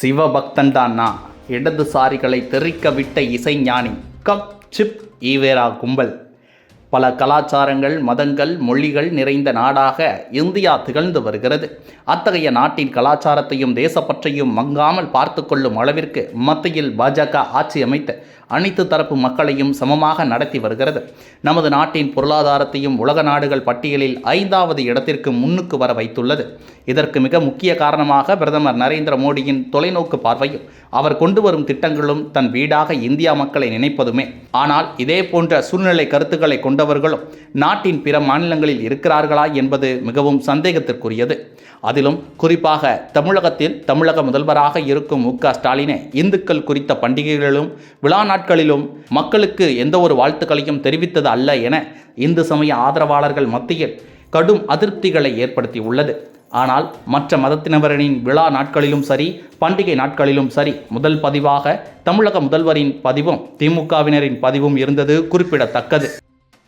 சிவபக்தன் தான்னா இடதுசாரிகளை தெறிக்க விட்ட இசைஞானி கப் சிப் ஈவேரா கும்பல். பல கலாச்சாரங்கள் மதங்கள் மொழிகள் நிறைந்த நாடாக இந்தியா திகழ்ந்து வருகிறது. அத்தகைய நாட்டின் கலாச்சாரத்தையும் தேசப்பற்றையும் மங்காமல் பார்த்து கொள்ளும் அளவிற்கு மத்தியில் பாஜக ஆட்சி அமைத்து அனைத்து தரப்பு மக்களையும் சமமாக நடத்தி வருகிறது. நமது நாட்டின் பொருளாதாரத்தையும் உலக நாடுகள் பட்டியலில் ஐந்தாவது இடத்திற்கு முன்னுக்கு வர வைத்துள்ளது. இதற்கு மிக முக்கிய காரணமாக பிரதமர் நரேந்திர மோடியின் தொலைநோக்கு பார்வையும் அவர் கொண்டு வரும் திட்டங்களும் தன் வீடாக இந்தியா மக்களை நினைப்பதுமே. ஆனால் இதே போன்ற சூழ்நிலை கருத்துக்களை கொண்டு கொண்டவர்களும் நாட்டின் பிற மாநிலங்களில் இருக்கிறார்களா என்பது மிகவும் சந்தேகத்திற்குரியது. அதிலும் குறிப்பாக தமிழகத்தில் தமிழக முதல்வராக இருக்கும் மு க ஸ்டாலினை இந்துக்கள் குறித்த பண்டிகைகளிலும் விழா நாட்களிலும் மக்களுக்கு எந்த ஒரு வாழ்த்துக்களையும் தெரிவித்தது அல்ல என இந்து சமய ஆதரவாளர்கள் மத்தியில் கடும் அதிருப்திகளை ஏற்படுத்தி உள்ளது ஆனால் மற்ற மதத்தினவரின் விழா நாட்களிலும் சரி பண்டிகை நாட்களிலும் சரி முதல் பதிவாக தமிழக முதல்வரின் பதிவும் திமுகவினரின் பதிவும் இருந்தது குறிப்பிடத்தக்கது.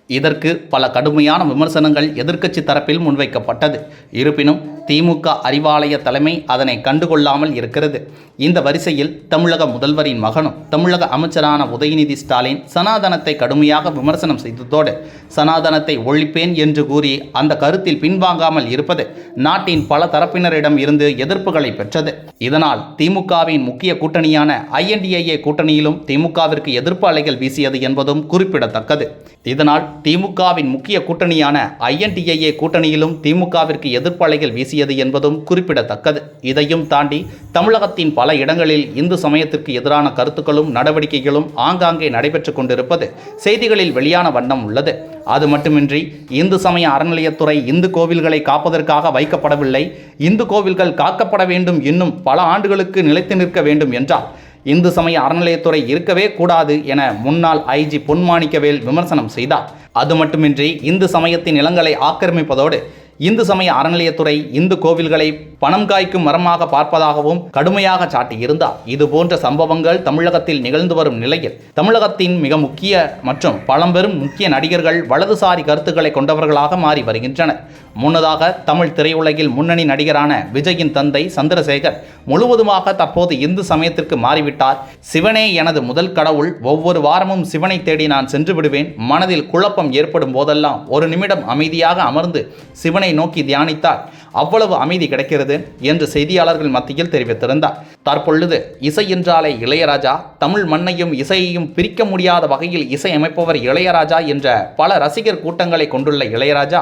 இதற்கு பல கடுமையான விமர்சனங்கள் எதிர்க்கட்சி தரப்பில் முன்வைக்கப்பட்டது. இருப்பினும் திமுக அறிவாலய தலைமை அதனை கண்டுகொள்ளாமல் இருக்கிறது. இந்த வரிசையில் தமிழக முதல்வரின் மகனும் தமிழக அமைச்சரான உதயநிதி ஸ்டாலின் சனாதனத்தை கடுமையாக விமர்சனம் செய்ததோடு சனாதனத்தை ஒழிப்பேன் என்று கூறி அந்த கருத்தில் பின்வாங்காமல் இருப்பது நாட்டின் பல தரப்பினரிடம் இருந்து எதிர்ப்புகளை பெற்றது. இதனால் திமுகவின் முக்கிய கூட்டணியான ஐஎன்டிஐஏ கூட்டணியிலும் திமுகவிற்கு எதிர்ப்பு அலைகள் வீசியது என்பதும் குறிப்பிடத்தக்கது. இதனால் திமுகவின் முக்கிய கூட்டணியான ஐஎன்டிஐஏ கூட்டணியிலும் திமுகவிற்கு எதிர்ப்பு அலைகள் பேசியது என்பதும் குறிப்பிடத்தக்கது. இதையும் தாண்டி தமிழகத்தின் பல இடங்களில் இந்து சமயத்திற்கு எதிரான கருத்துக்களும் நடவடிக்கைகளும் ஆங்காங்கே நடைபெற்று கொண்டிருப்பது செய்திகளில் வெளியான வண்ணம் உள்ளது. அது மட்டுமின்றி இந்து சமய அறநிலையத்துறை இந்து கோவில்களை காப்பதற்காக வைக்கப்படவில்லை. இந்து கோவில்கள் காக்கப்பட வேண்டும் இன்னும் பல ஆண்டுகளுக்கு நிலைத்து நிற்க வேண்டும் என்றால் இந்து சமய அறநிலையத்துறை இருக்கவே கூடாது என முன்னாள் ஐஜி பொன்மாணிக்கவேல் விமர்சனம் செய்தார். அது மட்டுமின்றி இந்து சமயத்தின் நிலங்களை ஆக்கிரமிப்பதோடு இந்து சமய அறநிலையத்துறை இந்து கோவில்களை பணம் காய்க்கும் மரமாக பார்ப்பதாகவும் கடுமையாக சாட்டியிருந்தார். இது போன்ற சம்பவங்கள் தமிழகத்தில் நிகழ்ந்து வரும் நிலையில் தமிழகத்தின் மிக முக்கிய மற்றும் பழம்பெரும் முக்கிய நடிகர்கள் வலதுசாரி கருத்துக்களை கொண்டவர்களாக மாறி வருகின்றனர். முன்னதாக தமிழ் திரையுலகில் முன்னணி நடிகரான விஜயின் தந்தை சந்திரசேகர் முழுவதுமாக தற்போது இந்து சமயத்திற்கு மாறிவிட்டார். சிவனே எனது முதல் கடவுள். ஒவ்வொரு வாரமும் சிவனை தேடி நான் சென்று விடுவேன். மனதில் குழப்பம் ஏற்படும் போதெல்லாம் ஒரு நிமிடம் அமைதியாக அமர்ந்து சிவனை நோக்கி தியானித்தார் அவ்வளவு அமைதி கிடைக்கிறது என்று செய்தியாளர்கள் மத்தியில் தெரிவித்திருந்தார். தற்பொழுது இசை என்றாலே இளையராஜா தமிழ் மண்ணையும் இசையையும் பிரிக்க முடியாத வகையில் இசை அமைப்பவர் இளையராஜா என்ற பல ரசிகர் கூட்டங்களை கொண்டுள்ள இளையராஜா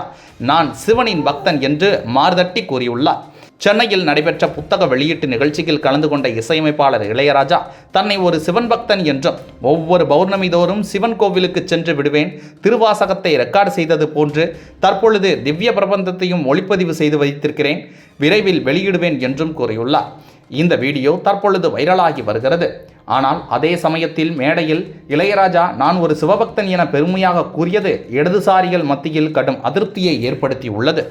நான் சிவனின் பக்தன் என்று மார்தட்டி கூறியுள்ளார். சென்னையில் நடைபெற்ற புத்தக வெளியீட்டு நிகழ்ச்சியில் கலந்து கொண்ட இசையமைப்பாளர் இளையராஜா தன்னை ஒரு சிவன் பக்தன் என்றும் ஒவ்வொரு பௌர்ணமி தோறும் சிவன் கோவிலுக்கு சென்று விடுவேன். திருவாசகத்தை ரெக்கார்டு செய்தது போன்று தற்பொழுது திவ்ய பிரபந்தத்தையும் ஒளிப்பதிவு செய்து வைத்திருக்கிறேன். விரைவில் வெளியிடுவேன் என்றும் கூறியுள்ளார். இந்த வீடியோ தற்பொழுது வைரலாகி வருகிறது. ஆனால் அதே சமயத்தில் மேடையில் இளையராஜா நான் ஒரு சிவபக்தன் என பெருமையாக கூறியது இடதுசாரிகள் மத்தியில் கடும் அதிருப்தியை ஏற்படுத்தியுள்ளது.